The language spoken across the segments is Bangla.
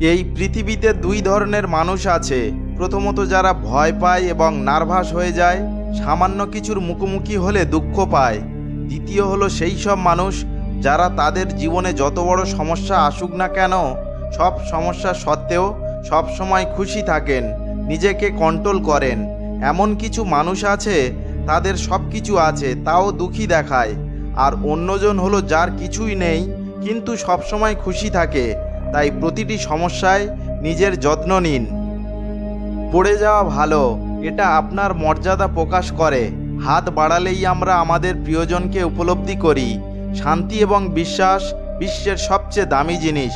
এই পৃথিবীতে দুই ধরনের মানুষ আছে। প্রথমত যারা ভয় পায় এবং নার্ভাস হয়ে যায়, সামান্য কিছুর মুখোমুখি হলে দুঃখ পায়। দ্বিতীয় হলো সেই সব মানুষ যারা তাদের জীবনে যত বড় সমস্যা আসুক না কেন, সব সমস্যা সত্ত্বেও সব সময় খুশি থাকেন, নিজেকে কন্ট্রোল করেন। এমন কিছু মানুষ আছে, তাদের সব কিছু আছে, তাও দুঃখী দেখায়। আর অন্যজন হলো যার কিছুই নেই, কিন্তু সবসময় খুশি থাকে। তাই প্রতিটি সমস্যায় নিজের যত্ন নিন। পড়ে যাওয়া ভালো, এটা আপনার মর্যাদা প্রকাশ করে। হাত বাড়ালেই আমরা আমাদের প্রিয়জনকে উপলব্ধি করি। শান্তি এবং বিশ্বাস বিশ্বের সবচেয়ে দামি জিনিস।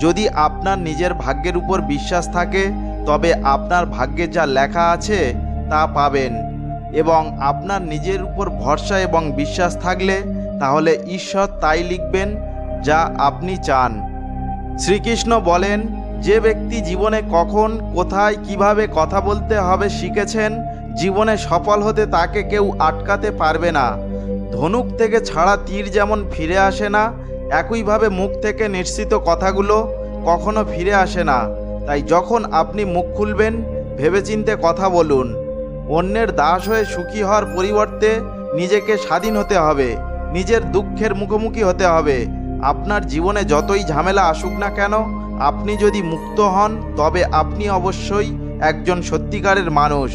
যদি আপনার নিজের ভাগ্যের উপর বিশ্বাস থাকে, তবে আপনার ভাগ্যে যা লেখা আছে, তা পাবেন। এবং আপনার নিজের উপর ভরসা এবং বিশ্বাস থাকলে, তাহলে ঈশ্বর তাই লিখবেন যা আপনি চান। শ্রীকৃষ্ণ বলেন, যে ব্যক্তি জীবনে কখন, কোথায়, কীভাবে কথা বলতে হবে শিখেছেন, জীবনে সফল হতে তাকে কেউ আটকাতে পারবে না। ধনুক থেকে ছাড়া তীর যেমন ফিরে আসে না, একইভাবে মুখ থেকে নিশ্চিত কথাগুলো কখনো ফিরে আসে না। তাই যখন আপনি মুখ খুলবেন, ভেবেচিন্তে কথা বলুন। অন্যের দাস হয়ে সুখী হওয়ার পরিবর্তে নিজেকে স্বাধীন হতে হবে, নিজের দুঃখের মুখোমুখি হতে হবে। আপনার জীবনে যতই ঝামেলা আসুক না কেন, আপনি যদি মুক্ত হন, তবে আপনি অবশ্যই একজন সত্যিকারের মানুষ।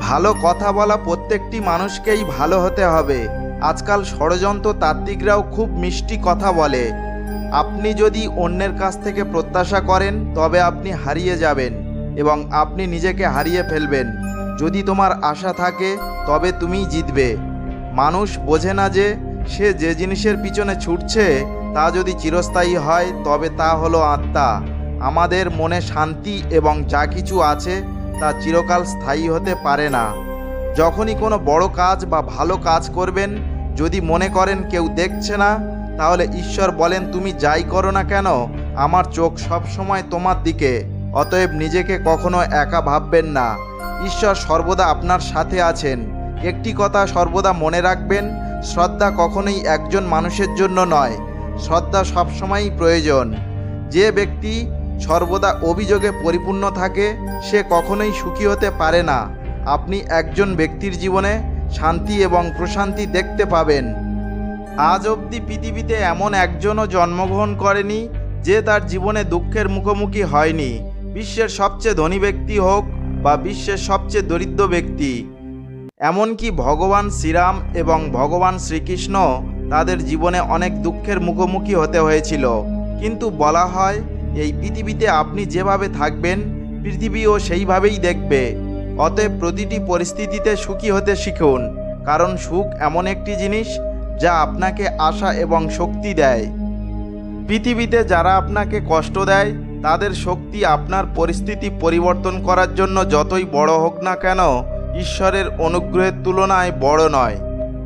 ভালো কথা বলা প্রত্যেকটি মানুষকেই ভালো হতে হবে। আজকাল ষড়যন্ত্র তাত্ত্বিকরাও খুব মিষ্টি কথা বলে। আপনি যদি অন্যের কাছ থেকে প্রত্যাশা করেন, তবে আপনি হারিয়ে যাবেন এবং আপনি নিজেকে হারিয়ে ফেলবেন। যদি তোমার আশা থাকে, তবে তুমি জিতবে। মানুষ বোঝে না যে সে যে জিনিসের পিছনে ছুটছে, তা যদি চিরস্থায়ী হয়, তবে তা হলো আত্মা। আমাদের মনে শান্তি এবং যা কিছু আছে, তা চিরকাল স্থায়ী হতে পারে না। যখনই কোনো বড় কাজ বা ভালো কাজ করবেন, যদি মনে করেন কেউ দেখছে না, তাহলে ঈশ্বর বলেন, তুমি যাই করো না কেন, আমার চোখ সব সময় তোমার দিকে, অতএব নিজেকে কখনো একা ভাববেন না। ঈশ্বর সর্বদা আপনার সাথে আছেন। একটি কথা সর্বদা মনে রাখবেন শ্রদ্ধা কখনোই একজন মানুষের জন্য নয়। শ্রদ্ধা সবসময়ই প্রয়োজন। যে ব্যক্তি সর্বদা অভিযোগে পরিপূর্ণ থাকে, সে কখনোই সুখী হতে পারে না। আপনি একজন ব্যক্তির জীবনে শান্তি এবং প্রশান্তি দেখতে পাবেন। আজ অবধি পৃথিবীতে এমন একজনও জন্মগ্রহণ করেনি, যে তার জীবনে দুঃখের মুখোমুখি হয়নি। বিশ্বের সবচেয়ে ধনী ব্যক্তি হোক বা বিশ্বের সবচেয়ে দরিদ্র ব্যক্তি। এমনকি ভগবান শ্রীরাম এবং ভগবান শ্রীকৃষ্ণ তাদের জীবনে অনেক দুঃখের মুখোমুখি হতে হয়েছিল। কিন্তু বলা হয়, এই পৃথিবীতে আপনি যেভাবে থাকবেন, পৃথিবীও সেইভাবেই দেখবে। অতএব প্রতিটি পরিস্থিতিতে সুখী হতে শিখুন, কারণ সুখ এমন একটি জিনিস যা আপনাকে আশা এবং শক্তি দেয়। পৃথিবীতে যারা আপনাকে কষ্ট দেয়, তাদের শক্তি আপনার পরিস্থিতি পরিবর্তন করার জন্য যতই বড় হোক না কেন ঈশ্বরের অনুগ্রহের তুলনায় বড় নয়।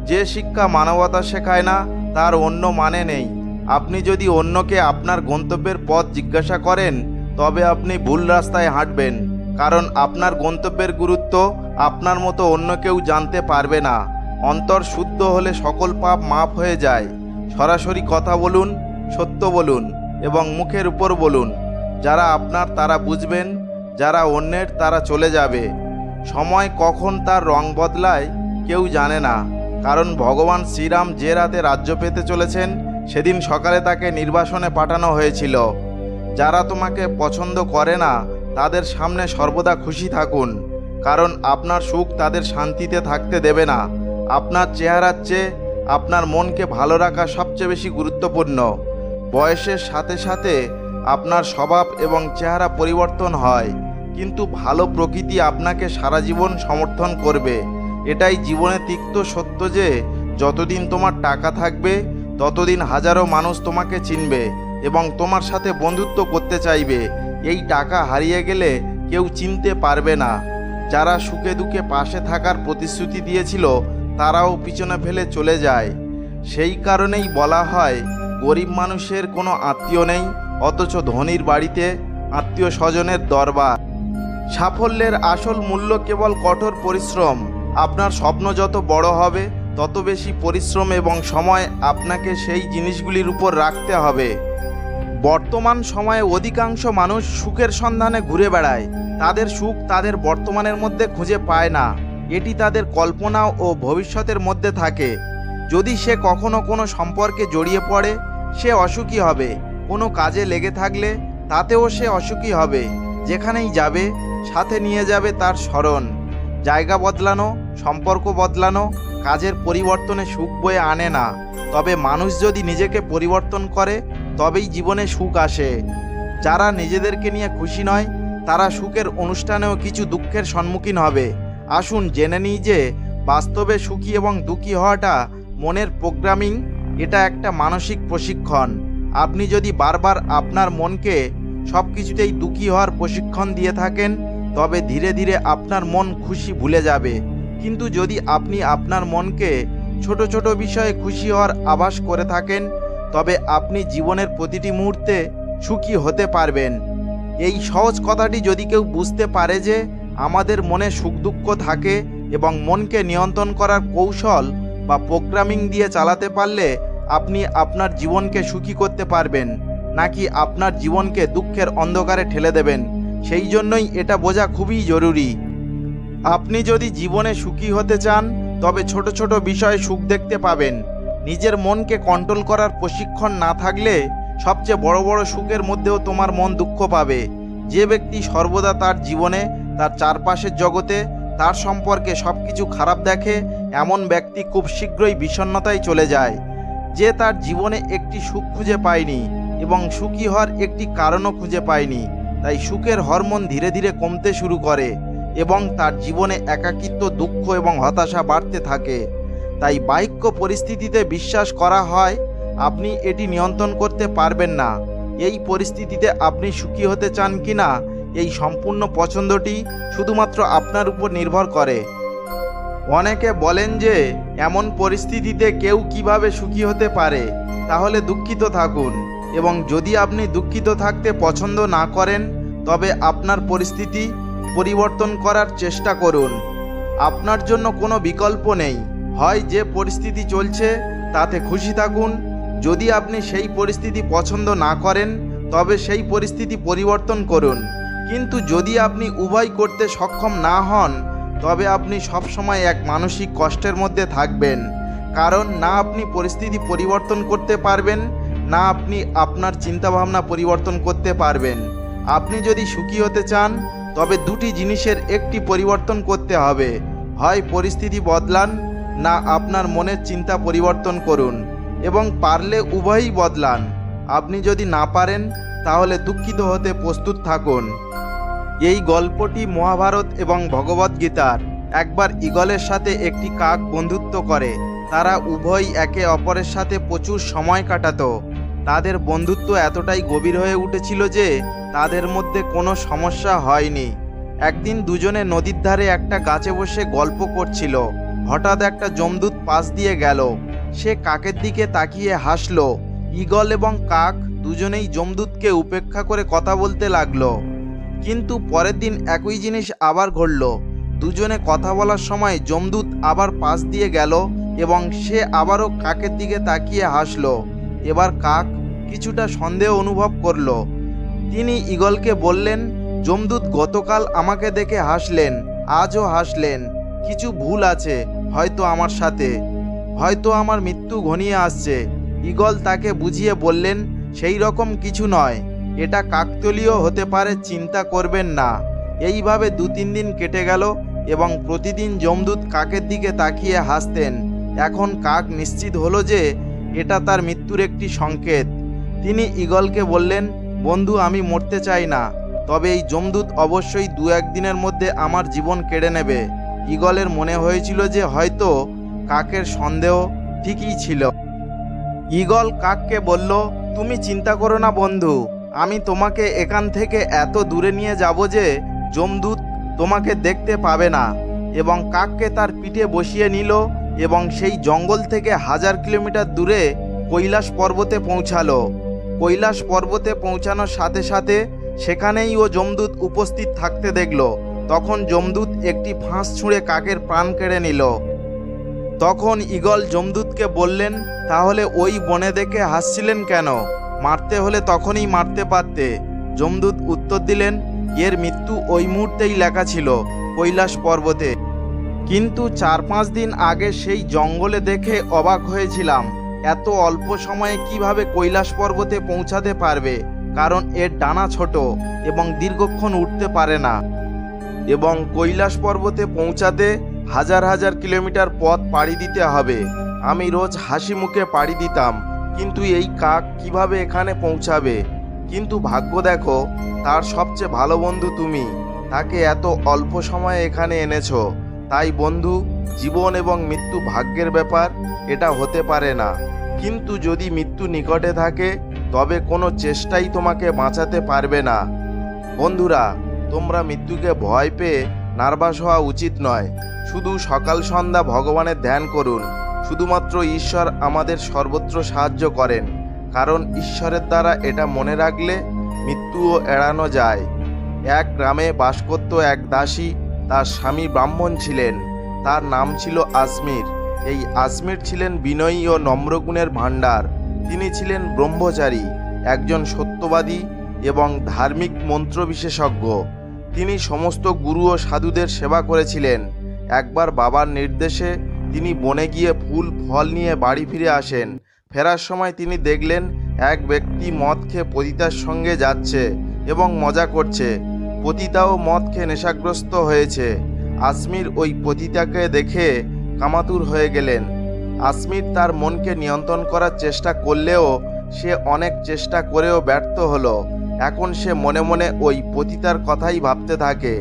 যে শিক্ষা মানবতা শেখায় না, তার অন্য মানে নেই। আপনি যদি অন্যকে আপনার গন্তব্যের পথ জিজ্ঞাসা করেন, তবে আপনি ভুল রাস্তায় হাঁটবেন, কারণ আপনার গন্তব্যের গুরুত্ব আপনার মতো অন্য কেউ জানতে পারবে না। অন্তর শুদ্ধ হলে সকল পাপ মাফ হয়ে যায়। সরাসরি কথা বলুন, সত্য বলুন এবং মুখের উপর বলুন। যারা আপনার, তারা বুঝবেন, যারা অন্যের, তারা চলে যাবে। সময় কখন তার রং বদলায় কেউ জানে না। কারণ ভগবান শ্রীরাম যে রাতে রাজ্য পেতে চলেছেন, সেদিন সকালে তাকে নির্বাসনে পাঠানো হয়েছিল। যারা তোমাকে পছন্দ করে না, তাদের সামনে সর্বদা খুশি থাকুন। কারণ আপনার সুখ তাদের শান্তিতে থাকতে দেবে না। আপনার চেহারার চেয়ে আপনার মনকে ভালো রাখা সবচেয়ে বেশি গুরুত্বপূর্ণ। বয়সের সাথে সাথে আপনার স্বভাব এবং চেহারা পরিবর্তন হয়। কিন্তু ভালো প্রকৃতি আপনাকে সারা জীবন সমর্থন করবে। এটাই জীবনে তিক্ত সত্য যে, যতদিন তোমার টাকা থাকবে, ততদিন হাজারো মানুষ তোমাকে চিনবে এবং তোমার সাথে বন্ধুত্ব করতে চাইবে। এই টাকা হারিয়ে গেলে কেউ চিনতে পারবে না। যারা সুখে দুঃখে পাশে থাকার প্রতিশ্রুতি দিয়েছিল, তারাও পিছনে ফেলে চলে যায়। সেই কারণেই বলা হয়, গরিব মানুষের কোনো আত্মীয় নেই, অথচ ধনির বাড়িতে আত্মীয় স্বজনের দরবার। সাফল্যের আসল মূল্য কেবল কঠোর পরিশ্রম। আপনার স্বপ্ন যত বড় হবে, তত বেশি পরিশ্রম এবং সময় আপনাকে সেই জিনিসগুলির উপর রাখতে হবে। বর্তমান সময়ে অধিকাংশ মানুষ সুখের সন্ধানে ঘুরে বেড়ায়। তাদের সুখ তাদের বর্তমানের মধ্যে খুঁজে পায় না। এটি তাদের কল্পনা ও ভবিষ্যতের মধ্যে থাকে। যদি সে কখনো কোনো সম্পর্কে জড়িয়ে পড়ে, সে অসুখী হবে। কোনো কাজে লেগে থাকলে, তাতেও সে অসুখী হবে। যেখানেই যাবে, সাথে নিয়ে যাবে তার স্মরণ। জায়গা বদলানো, সম্পর্ক বদলানো, কাজের পরিবর্তনে সুখ বয়ে আনে না। তবে মানুষ যদি নিজেকে পরিবর্তন করে, তবেই জীবনে সুখ আসে। যারা নিজেদেরকে নিয়ে খুশি নয়, তারা সুখের অনুষ্ঠানেও কিছু দুঃখের সম্মুখীন হবে। আসুন জেনে নিই যে, বাস্তবে সুখী এবং দুঃখী হওয়াটা মনের প্রোগ্রামিং, এটা একটা মানসিক প্রশিক্ষণ। আপনি যদি বারবার আপনার মনকে সব কিছুতেই দুঃখী হওয়ার প্রশিক্ষণ দিয়ে থাকেন, তবে ধীরে ধীরে আপনার মন খুশি ভুলে যাবে। কিন্তু যদি আপনি আপনার মনকে ছোট ছোট বিষয়ে খুশি হওয়ার আভাস করে থাকেন, তবে আপনি জীবনের প্রতিটি মুহূর্তে সুখী হতে পারবেন। এই সহজ কথাটি যদি কেউ বুঝতে পারে যে আমাদের মনে সুখ দুঃখ থাকে এবং মনকে নিয়ন্ত্রণ করার কৌশল বা প্রোগ্রামিং দিয়ে চালাতে পারলে আপনি আপনার জীবনকে সুখী করতে পারবেন। নাকি আপনার জীবনকে দুঃখের অন্ধকারে ঠেলে দেবেন? সেই জন্যই এটা বোঝা খুবই জরুরি। আপনি যদি জীবনে সুখী হতে চান, তবে ছোট ছোট বিষয়ে সুখ দেখতে পাবেন। নিজের মনকে কন্ট্রোল করার প্রশিক্ষণ না থাকলে সবচেয়ে বড় বড় সুখের মধ্যেও তোমার মন দুঃখ পাবে। যে ব্যক্তি সর্বদা তার জীবনে, তার চারপাশের জগতে, তার সম্পর্কে সব কিছু খারাপ দেখে, এমন ব্যক্তি খুব শীঘ্রই বিষণ্ণতায় চলে যায়, যে তার জীবনে একটি সুখ খুঁজে পায়নি। এবং সুখী হওয়ার একটি কারণও খুঁজে পায়নি। তাই সুখের হরমোন ধীরে ধীরে কমতে শুরু করে এবং তার জীবনে একাকিত্ব, দুঃখ এবং হতাশা বাড়তে থাকে। তাই বাক্য পরিস্থিতিতে বিশ্বাস করা হয়, আপনি এটি নিয়ন্ত্রণ করতে পারবেন না। এই পরিস্থিতিতে আপনি সুখী হতে চান কি না, এই সম্পূর্ণ পছন্দটি শুধুমাত্র আপনার উপর নির্ভর করে। অনেকে বলেন যে, এমন পরিস্থিতিতে কেউ কীভাবে সুখী হতে পারে? তাহলে দুঃখিত থাকুন। এবং যদি আপনি দুঃখিত থাকতে পছন্দ না করেন, তবে আপনার পরিস্থিতি পরিবর্তন করার চেষ্টা করুন। আপনার জন্য কোনো বিকল্প নেই। হয় যে পরিস্থিতি চলছে, তাতে খুশি থাকুন। যদি আপনি সেই পরিস্থিতি পছন্দ না করেন, তবে সেই পরিস্থিতি পরিবর্তন করুন। কিন্তু যদি আপনি উভয় করতে সক্ষম না হন, তবে আপনি সবসময় এক মানসিক কষ্টের মধ্যে থাকবেন। কারণ না আপনি পরিস্থিতি পরিবর্তন করতে পারবেন না আপনি আপনার চিন্তাভাবনা পরিবর্তন করতে পারবেন। আপনি যদি সুখী হতে চান, তবে দুটি জিনিসের একটি পরিবর্তন করতে হবে। হয় পরিস্থিতি বদলান, না আপনার মনের চিন্তা পরিবর্তন করুন, এবং পারলে উভয়ই বদলান। আপনি যদি না পারেন, তাহলে দুঃখিত হতে প্রস্তুত থাকুন। এই গল্পটি মহাভারত এবং ভগবদ্গীতার একবার ঈগলের সাথে একটি কাক বন্ধুত্ব করে। তারা উভয় একে অপরের সাথে প্রচুর সময় কাটাতো। তাদের বন্ধুত্ব এতটাই গভীর হয়ে উঠেছিল যে তাদের মধ্যে কোনো সমস্যা হয়নি। একদিন দুজনে নদীর ধারে একটা গাছে বসে গল্প করছিল। হঠাৎ একটা জমদূত পাশ দিয়ে গেল। সে কাকের দিকে তাকিয়ে হাসলো। ঈগল এবং কাক দুজনেই জমদূতকে উপেক্ষা করে কথা বলতে লাগল। কিন্তু পরের দিন একই জিনিস আবার ঘটল। দুজনে কথা বলার সময় জমদূত আবার পাশ দিয়ে গেল এবং সে আবারও কাকের দিকে তাকিয়ে হাসলো। এবার কাক কিছুটা সন্দেহ অনুভব করল। তিনি ঈগলকে বললেন জমদূত গতকাল আমাকে দেখে হাসলেন, আজও হাসলেন। কিছু ভুল আছে, হয়তো আমার সাথে। হয়তো আমার মৃত্যু ঘনিয়ে আসছে। ঈগল তাকে বুঝিয়ে বললেন, সেই রকম কিছু নয়। এটা কাকতলীয় হতে পারে, চিন্তা করবেন না। এইভাবে দু তিন দিন কেটে গেল এবং প্রতিদিন যমদূত কাকের দিকে তাকিয়ে হাসতেন। এখন কাক নিশ্চিত হলো যে এটা তার মৃত্যুর একটি সংকেত। তিনি ঈগলকে বললেন, বন্ধু, আমি মরতে চাই না, তবে এই যমদূত অবশ্যই দু একদিনের মধ্যে আমার জীবন কেড়ে নেবে। ঈগলের মনে হয়েছিল যে হয়তো কাকের সন্দেহ ঠিকই ছিল। ঈগল কাককে বলল, তুমি চিন্তা করো না বন্ধু, আমি তোমাকে এখান থেকে এত দূরে নিয়ে যাব যে যমদূত তোমাকে দেখতে পাবে না। এবং কাককে তার পিঠে বসিয়ে নিল এবং সেই জঙ্গল থেকে হাজার কিলোমিটার দূরে কৈলাস পর্বতে পৌঁছালো। কৈলাস পর্বতে পৌঁছানোর সাথে সাথে সেখানেই ও যমদূত উপস্থিত থাকতে দেখল। তখন যমদূত একটি ফাঁস ছুঁড়ে কাকের প্রাণ কেড়ে নিল। তখন ঈগল যমদূতকে বললেন, তাহলে ওই বনে দেখে হাসছিলেন কেন? মারতে হলে তখনই মারতে পারতে। যমদূত উত্তর দিলেন, এর মৃত্যু ওই মুহূর্তেই লেখা ছিল কৈলাস পর্বতে। কিন্তু চার পাঁচ দিন আগে সেই জঙ্গলে দেখে অবাক হয়েছিলাম। এত অল্প সময়ে কীভাবে কৈলাস পর্বতে পৌঁছাতে পারবে? কারণ এর ডানা ছোট এবং দীর্ঘক্ষণ উঠতে পারে না। এবং কৈলাস পর্বতে পৌঁছাতে হাজার হাজার কিলোমিটার পথ পাড়ি দিতে হবে। আমি রোজ হাসি মুখে পাড়ি দিতাম, কিন্তু এই কাক কীভাবে এখানে পৌঁছাবে? কিন্তু ভাগ্য দেখো, তার সবচেয়ে ভালো বন্ধু তুমি। তাকে এত অল্প সময়ে এখানে এনেছো। তাই বন্ধু, জীবন এবং মৃত্যু ভাগ্যের ব্যাপার, এটা হতে পারে না। কিন্তু যদি মৃত্যু নিকটে থাকে, তবে কোনো চেষ্টাই তোমাকে বাঁচাতে পারবে না। বন্ধুরা, তোমরা মৃত্যুকে ভয় পেয়ে নার্ভাস হওয়া উচিত নয়। শুধু সকাল সন্ধ্যা ভগবানের ধ্যান করুন। শুধুমাত্র ঈশ্বর আমাদের সর্বত্র সাহায্য করেন। কারণ ঈশ্বরের দ্বারা এটা মনে রাখলে মৃত্যুও এড়ানো যায়। এক গ্রামে বাস করত এক দাসী তার স্বামী ব্রাহ্মণ ছিলেন। তার নাম ছিল আজমির। এই আজমির ছিলেন বিনয়ী ও নম্রগুণের ভাণ্ডার। তিনি ছিলেন ব্রহ্মচারী, একজন সত্যবাদী এবং ধার্মিক মন্ত্র বিশেষজ্ঞ তিনি সমস্ত গুরু ও সাধুদের সেবা করেছিলেন। একবার বাবার নির্দেশে তিনি বনে গিয়ে ফুল, ফল নিয়ে বাড়ি ফিরে আসেন। ফেরার সময় তিনি দেখলেন, এক ব্যক্তি মদ খেয়ে পতিতার সঙ্গে যাচ্ছে এবং মজা করছে। পতিতাও মদ খেয়ে নেশাগ্রস্ত হয়েছে। আসমির ওই পতিতাকে দেখে কামাতুর হয়ে গেলেন। আসমির তার মনকে নিয়ন্ত্রণ করার চেষ্টা করলেও সে অনেক চেষ্টা করেও ব্যর্থ হলো। এখন সে মনে মনে ওই পতিতার কথাই ভাবতে থাকে।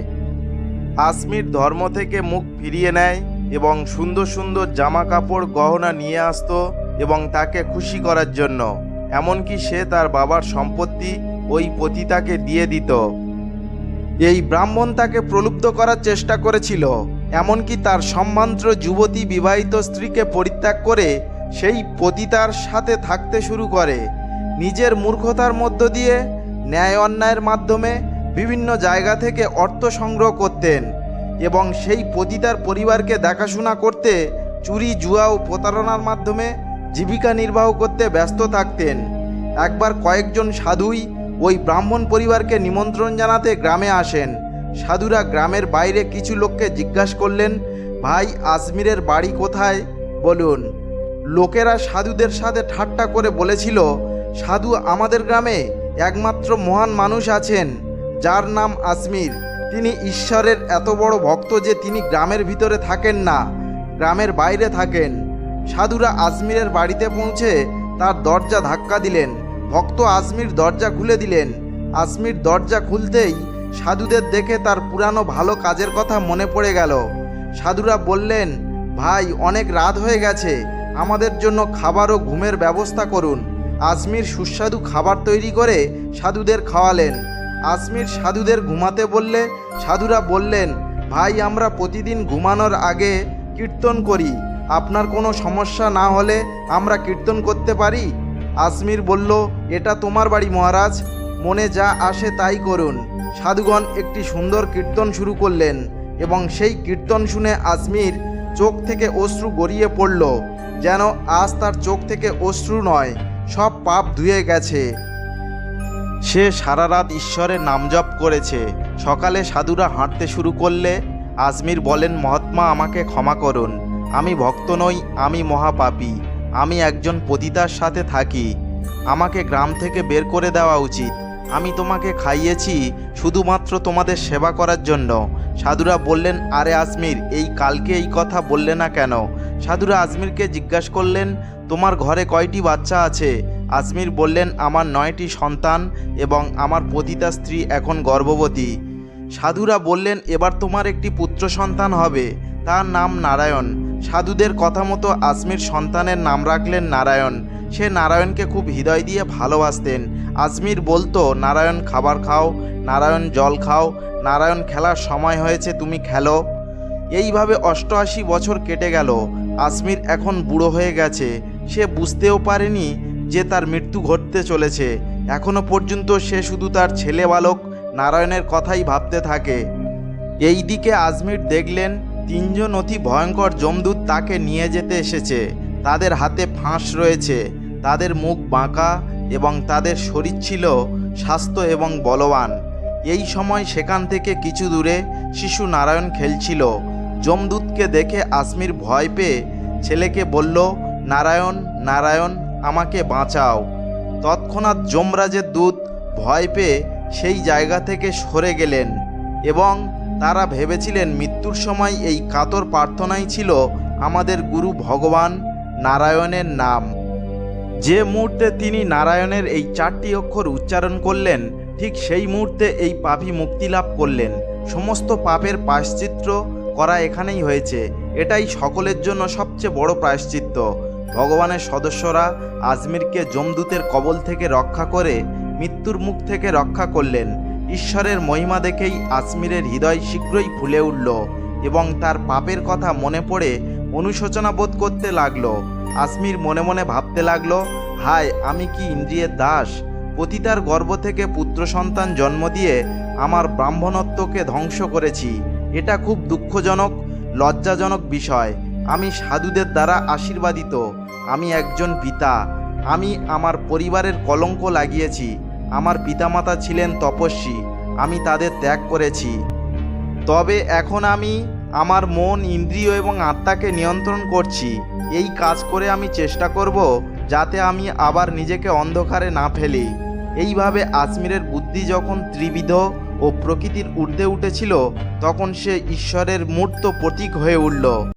আসমির ধর্ম থেকে মুখ ফিরিয়ে নেয় এবং সুন্দর সুন্দর জামা কাপড় গহনা নিয়ে আসতো এবং তাকে খুশি করার জন্য। এমনকি সে তার বাবার সম্পত্তি ওই পতিতাকে দিয়ে দিত। এই ব্রাহ্মণ তাকে প্রলুব্ধ করার চেষ্টা করেছিল, এমনকি তার সম্ভ্রান্ত যুবতী বিবাহিত স্ত্রীকে পরিত্যাগ করে সেই পতিতার সাথে থাকতে শুরু করে। নিজের মূর্খতার মধ্য দিয়ে ন্যায় অন্যায়ের মাধ্যমে বিভিন্ন জায়গা থেকে অর্থ সংগ্রহ করতেন এবং সেই পতিতার পরিবারকে দেখাশোনা করতে চুরি, জুয়া ও প্রতারণার মাধ্যমে জীবিকা নির্বাহ করতে ব্যস্ত থাকতেন। একবার কয়েকজন সাধুই ওই ব্রাহ্মণ পরিবারকে নিমন্ত্রণ জানাতে গ্রামে আসেন। সাধুরা গ্রামের বাইরে কিছু লোককে জিজ্ঞাসা করলেন, ভাই, আজমিরের বাড়ি কোথায়? বলুন। লোকেরা সাধুদের সাথে ঠাট্টা করে বলেছিল, সাধু আমাদের গ্রামে একমাত্র মহান মানুষ আছেন, যার নাম আজমির। তিনি ঈশ্বরের এত বড় ভক্ত যে তিনি গ্রামের ভিতরে থাকেন না, গ্রামের বাইরে থাকেন। সাধুরা আজমিরের বাড়িতে পৌঁছে তার দরজা ধাক্কা দিলেন। ভক্ত আজমির দরজা খুলে দিলেন। আজমির দরজা খুলতেই সাধুদের দেখে তার পুরানো ভালো কাজের কথা মনে পড়ে গেল। সাধুরা বললেন, ভাই, অনেক রাত হয়ে গেছে। আমাদের জন্য খাবার ও ঘুমের ব্যবস্থা করুন। আজমির সুস্বাদু খাবার তৈরি করে সাধুদের খাওয়ালেন। আজমির সাধুদের ঘুমাতে বললে, সাধুরা বললেন, ভাই, আমরা প্রতিদিন ঘুমানোর আগে কীর্তন করি। আপনার কোনো সমস্যা না হলে আমরা কীর্তন করতে পারি? আজমির বলল, এটা তোমার বাড়ি মহারাজ। মনে যা আসে তাই করুন। সাধুগণ একটি সুন্দর কীর্তন শুরু করলেন এবং সেই কীর্তন শুনে আজমির চোখ থেকে অশ্রু গড়িয়ে পড়ল, যেন আজ তার চোখ থেকে অশ্রু নয়, সব পাপ ধুয়ে গেছে। সে সারা রাত ঈশ্বরের নাম জপ করেছে। সকালে সাধুরা হাঁটতে শুরু করলে আজমির বলেন, মহাত্মা, আমাকে ক্ষমা করুন। আমি ভক্ত নই, আমি মহাপাপী। আমি একজন পতিতার সাথে থাকি। আমাকে গ্রাম থেকে বের করে দেওয়া উচিত। আমি তোমাকে খাইয়েছি শুধুমাত্র তোমাদের সেবা করার জন্য। সাধুরা বললেন, আরে আজমির, এই কালকে এই কথা বললে না কেন? সাধুরা আজমিরকে জিজ্ঞাসা করলেন, তোমার ঘরে কয়টি বাচ্চা আছে? আজমির বললেন, আমার নয়টি সন্তান এবং আমার পতিতা স্ত্রী এখন গর্ভবতী। সাধুরা বললেন, এবার তোমার একটি পুত্র সন্তান হবে। তার নাম নারায়ণ। সাধুদের কথা মতো আজমির সন্তানের নাম রাখলেন নারায়ণ। সে নারায়ণকে খুব হৃদয় দিয়ে ভালোবাসতেন। আজমির বলতো, নারায়ণ, খাবার খাও, নারায়ণ, জল খাও, নারায়ণ, খেলার সময় হয়েছে, তুমি খেলো। এইভাবে অষ্টআশি বছর কেটে গেল। আজমির এখন বুড়ো হয়ে গেছে। সে বুঝতেও পারেনি যে তার মৃত্যু ঘটতে চলেছে। এখনও পর্যন্ত সে শুধু তার ছেলে বালক নারায়ণের কথাই ভাবতে থাকে। এই দিকে আজমির দেখলেন তিনজন অতি ভয়ঙ্কর জমদূত তাকে নিয়ে যেতে এসেছে। তাদের হাতে ফাঁস রয়েছে, তাদের মুখ বাঁকা এবং তাদের শরীর ছিল স্বাস্থ্য এবং বলবান। এই সময় সেখান থেকে কিছু দূরে শিশু নারায়ণ খেলছিল। যমদূতকে দেখে আসমির ভয় পেয়ে ছেলেকে বলল, নারায়ণ নারায়ণ, আমাকে বাঁচাও। তৎক্ষণাৎ যমরাজের দূত ভয় পেয়ে সেই জায়গা থেকে সরে গেলেন এবং তারা ভেবেছিলেন মৃত্যুর সময় এই কাতর প্রার্থনাই ছিল আমাদের গুরু ভগবান নারায়ণের নাম। যে মুহূর্তে তিনি নারায়ণের এই চারটি অক্ষর উচ্চারণ করলেন, ঠিক সেই মুহূর্তে এই পাপী মুক্তি লাভ করলেন। সমস্ত পাপের প্রায়শ্চিত্ত করা এখানেই হয়েছে। এটাই সকলের জন্য সবচেয়ে বড় প্রায়শ্চিত্ত। ভগবানের সদস্যরা আজমিরকে জমদূতের কবল থেকে রক্ষা করে মৃত্যুর মুখ থেকে রক্ষা করলেন। ঈশ্বরের মহিমা দেখেই আজমিরের হৃদয় শীঘ্রই ফুলে উঠল এবং তার পাপের কথা মনে পড়ে অনুশোচনা বোধ করতে লাগল। আসমির মনে মনে ভাবতে লাগল, হায়, আমি কি ইন্দ্রিয়ের দাস? পতিতার গর্ভ থেকে পুত্র সন্তান জন্ম দিয়ে আমার ব্রাহ্মণত্বকে ধ্বংস করেছি। এটা খুব দুঃখজনক, লজ্জাজনক বিষয়। আমি সাধুদের দ্বারা আশীর্বাদিত। আমি একজন পিতা। আমি আমার পরিবারের কলঙ্ক লাগিয়েছি। আমার পিতামাতা ছিলেন তপস্বী, আমি তাদের ত্যাগ করেছি। তবে এখন আমি আমার মন ইন্দ্রিয় এবং আত্মাকে নিয়ন্ত্রণ করছি। এই কাজ করে আমি চেষ্টা করব যাতে আমি আবার নিজেকে অন্ধকারে না ফেলি। এইভাবে আজমিরের বুদ্ধি যখন ত্রিবিধ ও প্রকৃতির ঊর্ধ্বে উঠেছিল, তখন সে ঈশ্বরের মূর্ত প্রতীক হয়ে উঠল।